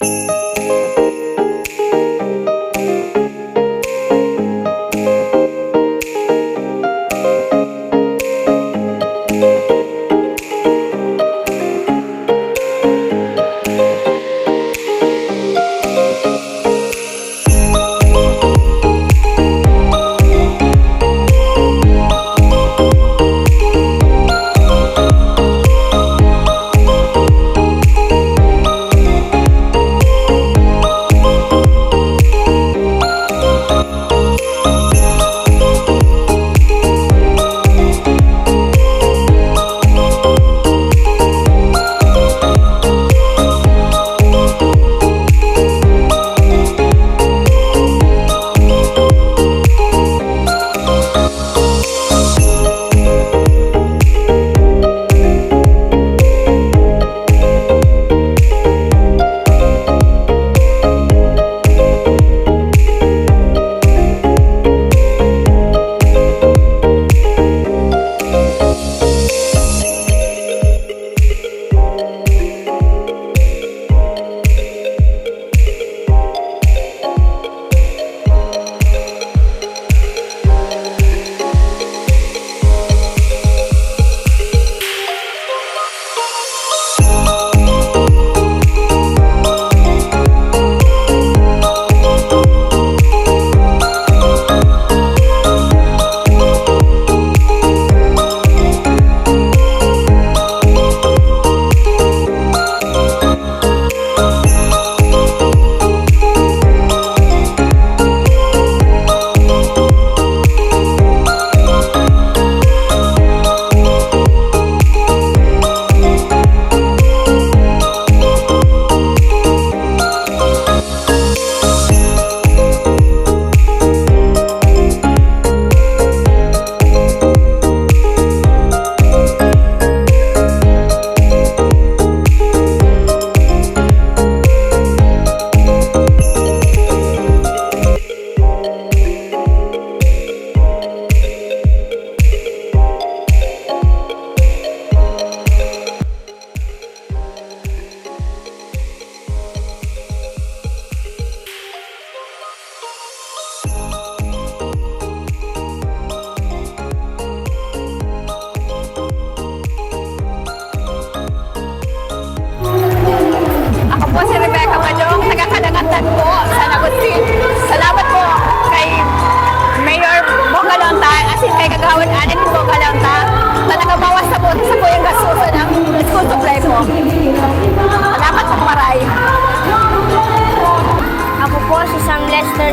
Ako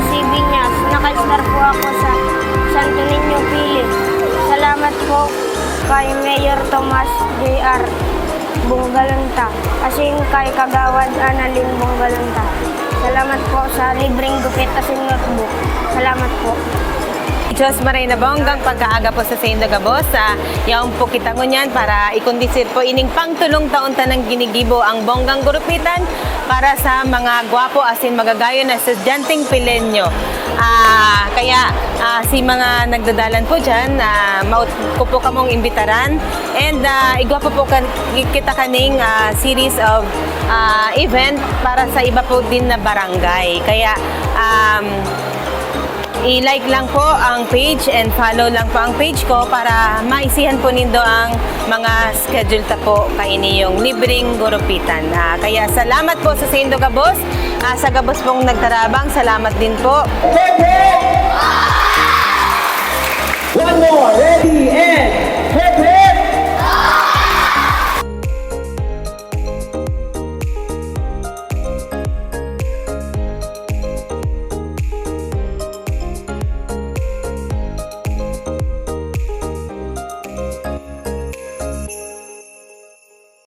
C. Viñas. Nakastar po ako sa Santo Niño Pili. Salamat po kay Mayor Tomas J.R. Bungalanta. Asin kay Kagawad Annalyn Bungalanta. Salamat po sa libreng gupit asin notebook. Salamat po. Diyos maray na bonggang pagkaaga po sa Saint Gabos sa po kita ngunyan para ikondisir po ining pangtulong taon tanang ginigibo ang bonggang gurupitan para sa mga gwapo asin magagayo na estudyanteng pilenyo. Ah, kaya ah, si mga nagdadalan po dyan, ah, maut ko po kamong imbitaran and ah, igwapo po kan, kita kaning ah, series of ah, event para sa iba po din na barangay. Kaya um, i-like lang po ang page and follow lang po ang page ko para maisihan po nindo ang mga schedule ta po kaini yung libreng gurupitan. Uh, kaya salamat po sa Sindo Gabos. Uh, sa Gabos pong nagtarabang, salamat din po. One more, ready, and